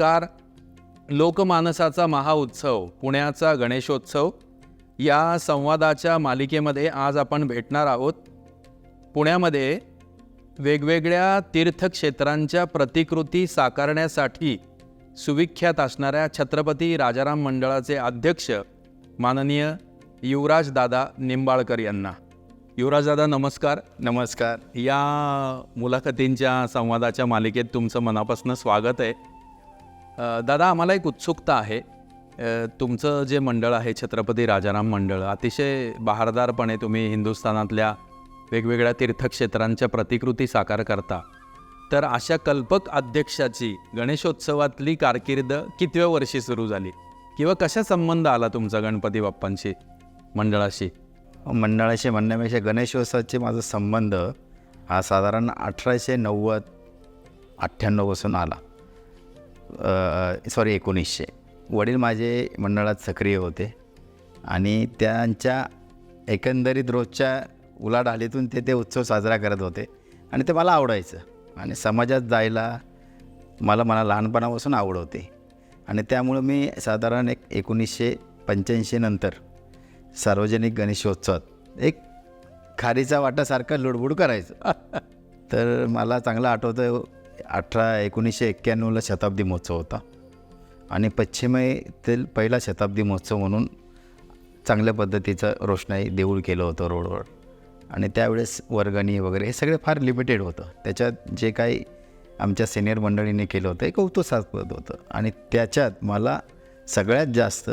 नमस्कार. लोकमानसाचा महाउत्सव पुण्याचा गणेशोत्सव या संवादाच्या मालिकेमध्ये आज आपण भेटणार आहोत. पुण्यामध्ये वेगवेगळ्या तीर्थक्षेत्रांच्या प्रतिकृती साकारण्यासाठी सुविख्यात असणाऱ्या छत्रपती राजाराम मंडळाचे अध्यक्ष माननीय युवराजदादा निंबाळकर यांना. युवराजदादा नमस्कार. नमस्कार. या मुलाखतींच्या संवादाच्या मालिकेत तुमचं मनापासून स्वागत आहे. दादा आम्हाला एक उत्सुकता आहे. तुमचं जे मंडळ आहे छत्रपती राजाराम मंडळ अतिशय बहारदारपणे तुम्ही हिंदुस्थानातल्या वेगवेगळ्या तीर्थक्षेत्रांच्या प्रतिकृती साकार करता. तर अशा कल्पक अध्यक्षाची गणेशोत्सवातली कारकीर्द कितव्या वर्षी सुरू झाली? किंवा कशा संबंध आला तुमचा गणपती बाप्पांशी मंडळाशी? मंडळाशी म्हणण्यापेक्षा गणेशोत्सवाचे माझा संबंध हा साधारण अठराशे नव्वद अठ्ठ्याण्णवपासून आला. सॉरी एकोणीसशे. वडील माझे मंडळात सक्रिय होते आणि त्यांच्या एकंदरीत रोजच्या उलाढालीतून ते ते उत्सव साजरा करत होते आणि ते मला आवडायचं. आणि समाजात जायला मला मला लहानपणापासून आवड होती. आणि त्यामुळं मी साधारण एक एकोणीसशे पंच्याऐंशी नंतर सार्वजनिक गणेशोत्सवात एक खारीचा वाटासारखा लुडबुड करायचं. तर मला चांगलं आठवतं अठरा एकोणीसशे एक्क्याण्णवला शताब्दी महोत्सव होता. आणि पश्चिमेतील पहिला शताब्दी महोत्सव म्हणून चांगल्या पद्धतीचं रोषणाई देऊळ केलं होतं रोडवर. आणि त्यावेळेस वर्गणी वगैरे हे सगळे फार लिमिटेड होतं. त्याच्यात जे काही आमच्या सिनियर मंडळीने केलं होतं हे कौतुकास्पद होतं. आणि त्याच्यात मला सगळ्यात जास्त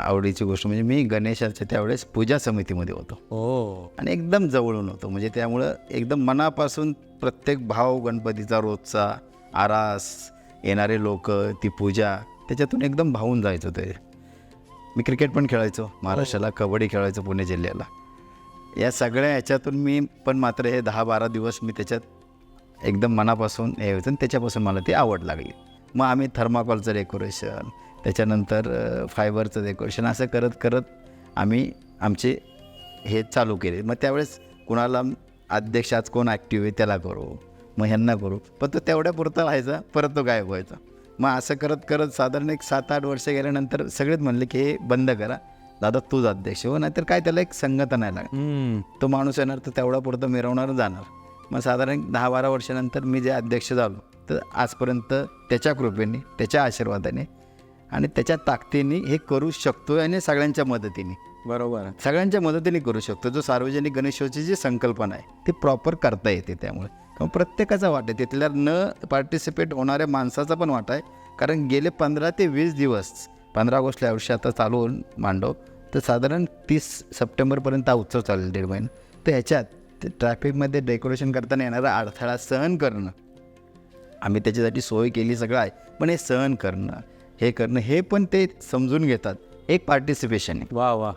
आवडीची गोष्ट म्हणजे मी गणेशाच्या त्यावेळेस पूजा समितीमध्ये होतो. हो आणि एकदम जवळून होतो. म्हणजे त्यामुळं एकदम मनापासून प्रत्येक भाव गणपतीचा रोजचा आरास येणारे लोक ती पूजा त्याच्यातून एकदम भावून जायचं ते. मी क्रिकेट पण खेळायचो. महाराष्ट्राला कबड्डी खेळायचो पुणे जिल्ह्याला. या सगळ्या ह्याच्यातून मी पण मात्र हे दहा बारा दिवस मी त्याच्यात एकदम मनापासून हे होतं आणि त्याच्यापासून मला ती आवड लागली. मग आम्ही थर्माकॉलचं डेकोरेशन त्याच्यानंतर फायबरचं डेकोरेशन असं करत करत आम्ही आमचे हे चालू केले. मग त्यावेळेस कुणाला अध्यक्ष आज कोण ॲक्टिव्ह आहे त्याला करू. मग ह्यांना करू. पण तो तेवढ्या पुरता राहायचा परत तो गायब व्हायचा. मग असं करत करत साधारण एक सात आठ वर्ष गेल्यानंतर सगळेच म्हणले की हे बंद करा. दादा तूच अध्यक्ष हो नाहीतर काय त्याला एक संगत नाही हम्म. तो माणूस येणार तर तेवढा पुरतं मिरवणार जाणार. मग साधारण दहा बारा वर्षानंतर मी जे अध्यक्ष झालो तर आजपर्यंत त्याच्या कृपेने त्याच्या आशीर्वादाने आणि त्याच्या ताकदीने हे करू शकतो आणि सगळ्यांच्या मदतीने. बरोबर. सगळ्यांच्या मदतीने करू शकतो जो सार्वजनिक गणेशोत्सवाची जी संकल्पना आहे ती प्रॉपर करता येते त्यामुळे. प्रत्येकाचा वाटा आहे. तिथल्या न पार्टिसिपेट होणाऱ्या माणसाचा पण वाटा आहे. कारण गेले पंधरा ते वीस दिवस पंधरा ऑगस्टला आता चालू होऊन मांडव तर साधारण तीस सप्टेंबरपर्यंत हा उत्सव चालेल दीड महिना. तर ह्याच्यात ते ट्रॅफिकमध्ये डेकोरेशन करताना येणारा अडथळा सहन करणं. आम्ही त्याच्यासाठी सोय केली सगळं आहे पण हे सहन करणं. हे करणं हे पण ते समजून घेतात. एक पार्टिसिपेशन आहे. वा वा.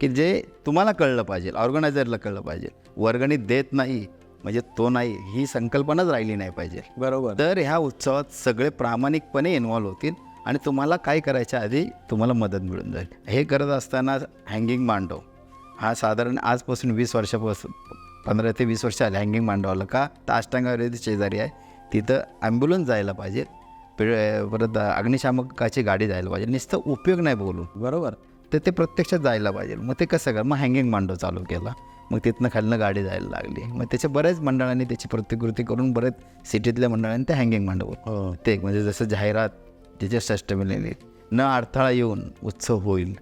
की जे तुम्हाला कळलं पाहिजे ऑर्गनायझरला कळलं पाहिजे. वर्गणी देत नाही म्हणजे तो नाही ही संकल्पनाच राहिली नाही पाहिजे. बरोबर. तर ह्या उत्सवात सगळे प्रामाणिकपणे इन्व्हॉल्व होतील आणि तुम्हाला काय करायच्या आधी तुम्हाला मदत मिळून जाईल. हे करत असताना हँगिंग मांडव. हा साधारण आजपासून वीस वर्षापासून पंधरा ते वीस वर्ष आले हँगिंग मांडवाला का? तर अष्टांगावरती शेजारी आहे. तिथं ॲम्ब्युलन्स जायला पाहिजे. परत अग्निशामकाची गाडी जायला पाहिजे. नुसतं उपयोग नाही बोलून. बरोबर. तर ते प्रत्यक्षात जायला पाहिजे. मग ते कसं कर मग हँगिंग मांडव चालू केला. मग तिथनं खालनं गाडी जायला लागली. मग त्याच्या बऱ्याच मंडळांनी त्याची प्रतिकृती करून बरेच सिटीतल्या मंडळांनी ते हँगिंग मांडव हो. ते एक म्हणजे जसं जाहिरात त्याच्या षष्टमीला न अडथळा येऊन उत्सव होईल.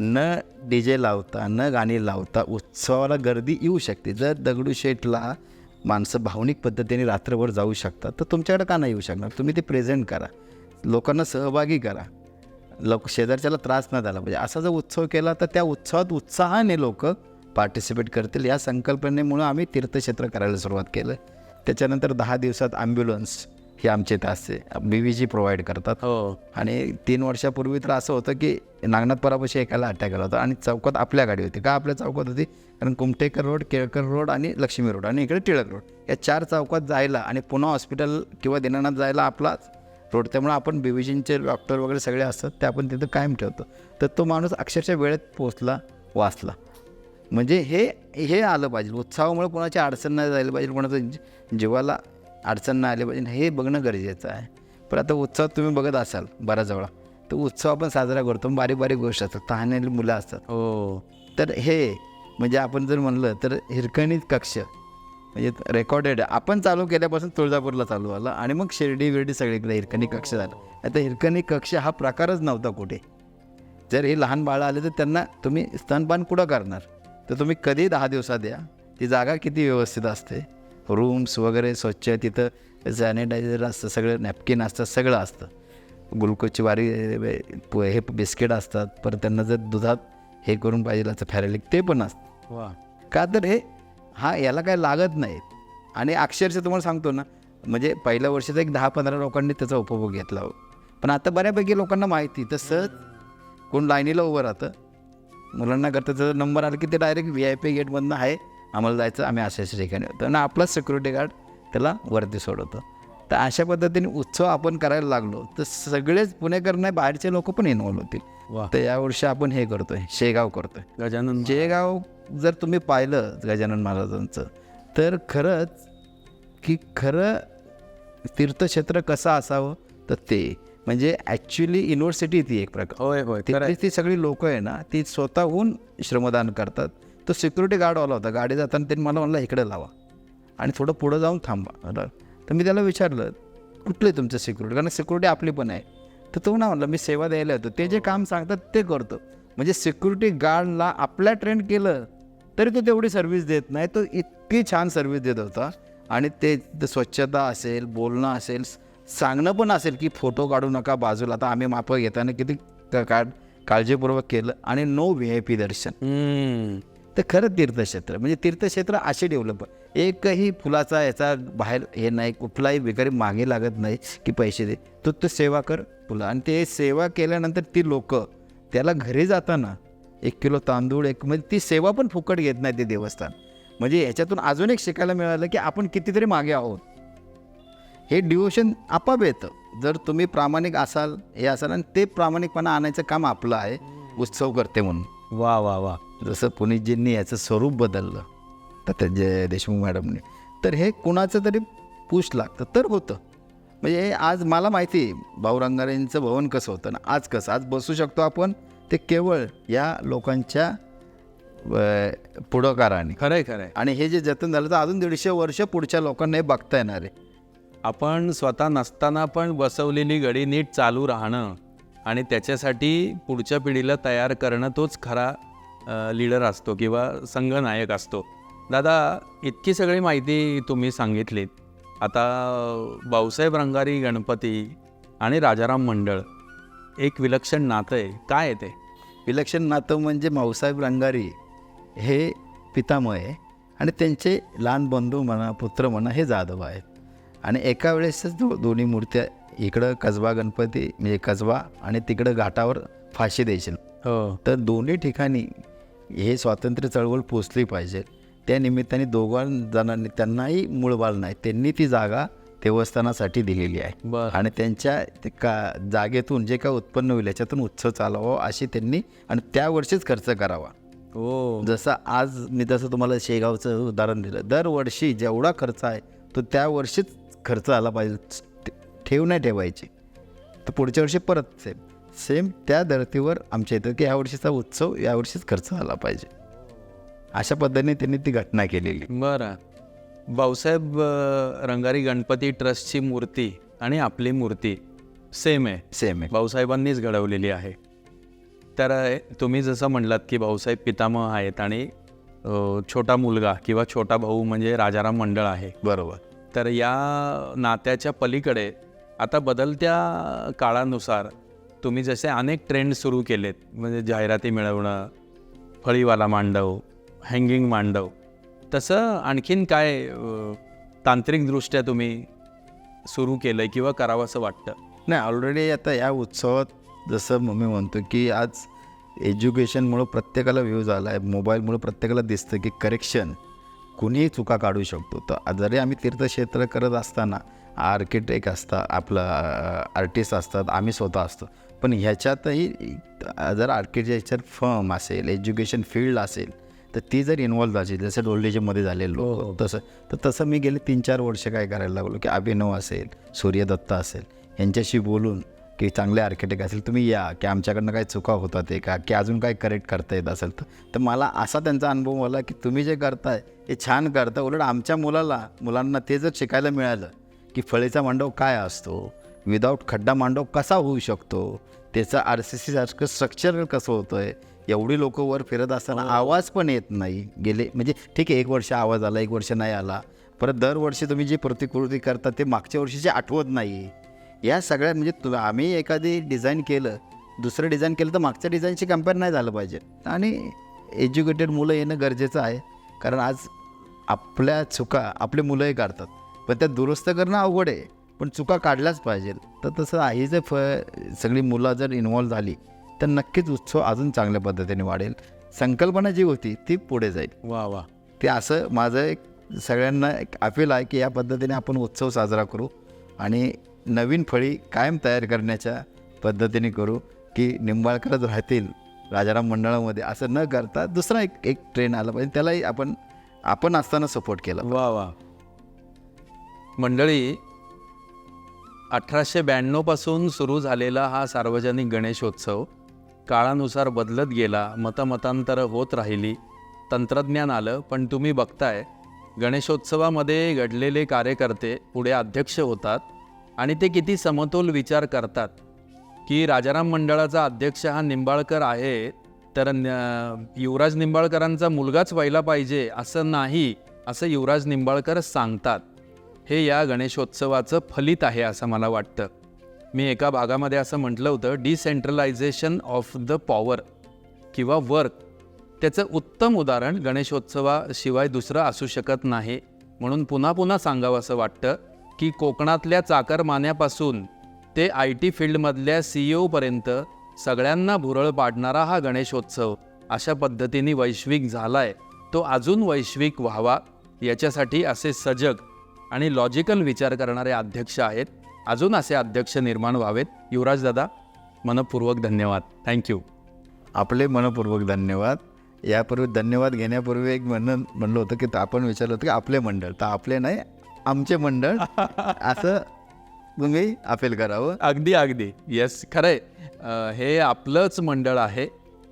न डी जे लावता न गाणी लावता उत्सवाला गर्दी येऊ शकते. जर दगडूशेठला माणसं भावनिक पद्धतीने रात्रभर जाऊ शकतात तर तुमच्याकडे का नाही येऊ शकणार? तुम्ही ते प्रेझेंट करा. लोकांना सहभागी करा. लोक शेजारच्याला त्रास न झाला पाहिजे. असा जर उत्सव केला तर त्या उत्सवात उत्साहाने लोक पार्टिसिपेट करतील. या संकल्पनेमुळं आम्ही तीर्थक्षेत्र करायला सुरुवात केलं. त्याच्यानंतर दहा दिवसात ॲम्ब्युलन्स हे आमचे इथं असते बी व्ही जी प्रोव्हाइड करतात. हो. आणि तीन वर्षापूर्वी तर असं होतं की नागनाथपरापाशी एकाला अटॅक आला होता आणि चौकात आपल्या गाडी होती. का आपल्या चौकात होती? कारण कुमटेकर रोड केळकर रोड आणि लक्ष्मी रोड आणि इकडे टिळक रोड. या चार चौकात जायला आणि पुन्हा हॉस्पिटल किंवा दिनानाथ जायला आपलाच रोड. त्यामुळे आपण बीव्हीजींचे डॉक्टर वगैरे सगळे असतात ते आपण तिथं कायम ठेवतो. तर तो माणूस अक्षरशः वेळेत पोचला वाचला. म्हणजे हे हे आलं पाहिजे. उत्साहामुळे कोणाची अडचण नाही जायला पाहिजे कोणाचं जीवाला अडचण नाही आली पाहिजे. हे बघणं गरजेचं आहे. पण आता उत्सवात तुम्ही बघत असाल बऱ्याच वेळा तर उत्सव आपण साजरा करतो. बारीक बारीक गोष्ट असतात. तहानेली मुलं असतात. हो. तर हे म्हणजे आपण जर म्हणलं तर हिरकणीत कक्ष म्हणजे रेकॉर्डेड आपण चालू केल्यापासून तुळजापूरला चालू आला आणि मग शिर्डी विर्डी सगळीकडे हिरकणी कक्ष झालं. आता हिरकणी कक्ष हा प्रकारच नव्हता कुठे. जर हे लहान बाळं आले तर त्यांना तुम्ही स्तनपान कुठं करणार? तर तुम्ही कधी दहा दिवसात या? ती जागा किती व्यवस्थित असते? रूम्स वगैरे स्वच्छ तिथं सॅनिटायझर असतं सगळं नॅपकिन असतं सगळं असतं. ग्लुकोजची वारी हे बिस्किट असतात परत त्यांना जर दुधात हे करून पाहिजे असं फॅरेलिक ते पण असतं. वा. का तर हे हा याला काय लागत नाही आणि अक्षरशः तुम्हाला सांगतो ना म्हणजे पहिल्या वर्षी तर एक दहा पंधरा लोकांनी त्याचा उपभोग घेतला हो. पण आता बऱ्यापैकी लोकांना माहिती तर सहज कोण लाईनीला उभं राहतं. मुलांना करतं त्याचा नंबर आला की ते डायरेक्ट व्ही आय पी गेटमधनं आहे. आम्हाला जायचं आम्ही अशा अशा ठिकाणी होतो. आणि आपलाच सिक्युरिटी गार्ड त्याला वरती सोडवतो. तर अशा पद्धतीने उत्सव आपण करायला लागलो. तर सगळेच पुणेकर नाही बाहेरचे लोक पण इन्वॉल्व होतील. तर यावर्षी आपण हे करतोय शेगाव करतोय. गजानन जयगाव जर तुम्ही पाहिलं गजानन महाराजांचं तर खरंच की खरं तीर्थक्षेत्र कसं असावं? तर ते. म्हणजे ॲक्च्युली युनिव्हर्सिटी ती एक प्रकार. होय होय. ती सगळी लोक आहे ना ती स्वतःहून श्रमदान करतात. तो सिक्युरिटी गार्डवाला होता. गाडी जाताना त्यांनी मला म्हणलं इकडे लावा. आणि थोडं पुढं जाऊन थांबा. तर मी त्याला विचारलं कुठले तुमचं सिक्युरिटी कारण सिक्युरिटी आपली पण आहे. तर तो ना म्हणलं मी सेवा द्यायला येतो. ते जे काम सांगतात ते करतो. म्हणजे सिक्युरिटी गार्डला आपल्या ट्रेंड केलं तरी तो तेवढी सर्व्हिस देत नाही. तो इतकी छान सर्व्हिस देत होता. आणि ते स्वच्छता असेल बोलणं असेल सांगणं पण असेल की फोटो काढू नका बाजूला. आता आम्ही माप घेताना किती का- काळजीपूर्वक केलं. आणि नो व्ही आय पी दर्शन. तर खरं तीर्थक्षेत्र म्हणजे तीर्थक्षेत्र असे डेव्हलप एकही फुलाचा याचा बाहेर हे नाही कुठलाही वगैरे मागे लागत नाही की पैसे दे. तो तो सेवा कर फुलं. आणि ते सेवा केल्यानंतर ती लोक त्याला घरी जाताना एक किलो तांदूळ एक म्हणजे ती सेवा पण फुकट घेत नाही ते देवस्थान. म्हणजे याच्यातून अजून एक शिकायला मिळालं की आपण कितीतरी मागे आहोत. हे डिवोशन आपाप येतं. जर तुम्ही प्रामाणिक असाल हे असाल आणि ते प्रामाणिकपणा आणायचं काम आपलं आहे उत्सव करते म्हणून. वा वा वा. जसं पुनीतजींनी याचं स्वरूप बदललं तर ते जे देशमुख मॅडमने. तर हे कुणाचं तरी पुश लागतं तर होतं. म्हणजे आज मला माहिती आहे भाऊ रंगारेंचं भवन कसं होतं ना आज कसं आज बसू शकतो आपण ते केवळ या लोकांच्या पुढाकाराने. खरंय खरंय. आणि हे जे जतन झालं तर अजून दीडशे वर्ष पुढच्या लोकांना हे बघता येणार आहे. आपण स्वतः नसताना पण बसवलेली गडी नीट चालू राहणं आणि त्याच्यासाठी पुढच्या पिढीला तयार करणं तोच खरा लीडर असतो किंवा संघनायक असतो. दादा इतकी सगळी माहिती तुम्ही सांगितलीत. आता भाऊसाहेब रंगारी गणपती आणि राजाराम मंडळ एक विलक्षण नातं आहे. काय आहे ते? विलक्षण नातं म्हणजे माऊसाहेब रंगारी हे पितामह आहे आणि त्यांचे लहान बंधू म्हणा पुत्र म्हणा हे जाधव आहेत. आणि एका वेळेसच दो दोन्ही मूर्त्या इकडं कसबा गणपती म्हणजे कसबा आणि तिकडं घाटावर फाशी द्यायची हो. तर दोन्ही ठिकाणी हे स्वातंत्र्य चळवळ पोचली पाहिजे. त्या निमित्ताने दोघां जणांनी त्यांनाही मूळबाळ नाही त्यांनी ती जागा देवस्थानासाठी दिलेली आहे. आणि त्यांच्या का जागेतून जे काय उत्पन्न होईल याच्यातून उत्सव चालवावा अशी त्यांनी आणि त्या वर्षीच खर्च करावा. हो. जसं आज मी तसं तुम्हाला शेगावचं उदाहरण दिलं. दरवर्षी जेवढा खर्च आहे तो त्या वर्षीच खर्च आला पाहिजे. ठेव नाही ठेवायची. तर पुढच्या वर्षी परत सेम सेम त्या धर्तीवर आमच्या इथं की ह्या वर्षीचा उत्सव यावर्षीच खर्च आला पाहिजे. अशा पद्धतीने त्यांनी ती घटना केलेली. बरं. भाऊसाहेब रंगारी गणपती ट्रस्टची मूर्ती आणि आपली मूर्ती सेम आहे. सेम आहे. भाऊसाहेबांनीच घडवलेली आहे. तर तुम्ही जसं म्हणलात की भाऊसाहेब पितामह आहेत आणि छोटा मुलगा किंवा छोटा भाऊ म्हणजे राजाराम मंडळ आहे. बरोबर. तर या नात्याच्या पलीकडे आता बदलत्या काळानुसार तुम्ही जसे अनेक ट्रेंड सुरू केलेत म्हणजे जाहिराती मिळवणं फळीवाला मांडव हँगिंग मांडव तसं आणखीन काय तांत्रिकदृष्ट्या तुम्ही सुरू केलं आहे किंवा करावं असं वाटतं? नाही ऑलरेडी आता या उत्सवात जसं मग मी म्हणतो की आज एज्युकेशनमुळं प्रत्येकाला व्ह्यू झाला आहे मोबाईलमुळं प्रत्येकाला दिसतं की करेक्शन कुणीही चुका काढू शकतो. तर जरी आम्ही तीर्थक्षेत्र करत असताना आर्किटेक्ट असतात आपलं आर्टिस्ट असतात आम्ही स्वतः असतो. पण ह्याच्यातही जर आर्किटेक्चर फर्म असेल एज्युकेशन फील्ड असेल तर ती जर इन्वॉल्व्ह झाली जसं डोल्डेजमध्ये झालेलं लोक तसं तर तसं मी गेले तीन चार वर्ष काय करायला लागलो की अभिनव असेल सूर्यदत्त असेल यांच्याशी बोलून की चांगले आर्किटेक्ट असेल तुम्ही या की आमच्याकडनं काही चुका होतात आहे का की अजून काय करेक्ट करता येत असेल तर. तर मला असा त्यांचा अनुभव आला की तुम्ही जे करताय हे छान करता उलट आमच्या मुलाला मुलांना ते जर शिकायला मिळालं की फळीचा मांडव काय असतो? विदाऊट खड्डा मांडव कसा होऊ शकतो? त्याचं आर सी सीसारखं स्ट्रक्चर कसं होतं आहे एवढी लोक वर फिरत असताना आवाज पण येत नाही. गेले म्हणजे ठीक आहे एक वर्ष आवाज आला एक वर्ष नाही आला. परत दरवर्षी तुम्ही जी प्रतिकृती करता ते मागच्या वर्षीची आठवत नाही या सगळ्या म्हणजे तु आम्ही एखादी डिझाईन केलं दुसरं डिझाईन केलं तर मागच्या डिझाईनशी कंपेअर नाही झालं पाहिजे. आणि एज्युकेटेड मुलं येणं गरजेचं आहे. कारण आज आपल्या चुका आपले मुलंही काढतात. पण त्या दुरुस्त करणं अवघड आहे. पण चुका काढल्याच पाहिजे तर तसं आहे जर फ सगळी मुलं जर इन्वॉल्व झाली तर नक्कीच उत्सव अजून चांगल्या पद्धतीने वाढेल. संकल्पना जी होती ती पुढे जाईल. वा वा. ते असं माझं एक सगळ्यांना एक अपील आहे की या पद्धतीने आपण उत्सव साजरा करू आणि नवीन फळी कायम तयार करण्याच्या पद्धतीने करू की निंबाळकरच राहतील राजाराम मंडळामध्ये. असं न करता दुसरा एक एक ट्रेन आला पाहिजे. त्यालाही आपण आपण असताना सपोर्ट केला वा वा. मंडळी अठराशे ब्याण्णवपासून सुरू झालेला हा सार्वजनिक गणेशोत्सव काळानुसार बदलत गेला मतमतांतरं होत राहिली तंत्रज्ञान आलं पण तुम्ही बघताय गणेशोत्सवामध्ये घडलेले कार्यकर्ते पुढे अध्यक्ष होतात आणि ते किती समतोल विचार करतात. की राजाराम मंडळाचा अध्यक्ष हा निंबाळकर आहे तर न- युवराज निंबाळकरांचा मुलगाच व्हायला पाहिजे असं नाही असं युवराज निंबाळकर सांगतात. हे या गणेशोत्सवाचं फलित आहे असं मला वाटतं. मी एका भागामध्ये असं म्हटलं होतं डिसेंट्रलायझेशन ऑफ द पॉवर किंवा वर्क त्याचं उत्तम उदाहरण गणेशोत्सवाशिवाय दुसरं असू शकत नाही. म्हणून पुन्हा पुन्हा सांगावं असं वाटतं की कोकणातल्या चाकरमान्यापासून ते आय टी फील्डमधल्या सी ओपर्यंत सगळ्यांना भुरळ पाडणारा हा गणेशोत्सव अशा पद्धतीने वैश्विक झाला आहे तो अजून वैश्विक व्हावा याच्यासाठी असे सजग आणि लॉजिकल विचार करणारे अध्यक्ष आहेत. अजून असे अध्यक्ष निर्माण व्हावेत. युवराज दादा मनपूर्वक धन्यवाद. थँक्यू आपले मनपूर्वक धन्यवाद. यापूर्वी धन्यवाद घेण्यापूर्वी एक म्हणणं म्हणलं होतं की आपण विचारलं होतं की आपले मंडळ. तर आपले नाही आमचे मंडळ. असं तुम्ही अपील करावं. अगदी अगदी. येस खरंय. हे आपलंच मंडळ आहे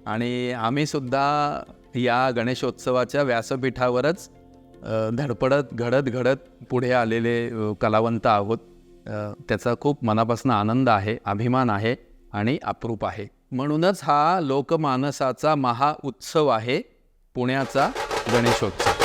आणि आम्ही सुद्धा या गणेशोत्सवाच्या व्यासपीठावरच धडपडत घडत घडत पुढे आलेले कलावंत आहोत. त्याचा खूप मनापासून आनंद आहे अभिमान आहे आणि अप्रूप आहे. म्हणूनच हा लोकमानसाचा महा उत्सव आहे पुण्याचा गणेशोत्सव.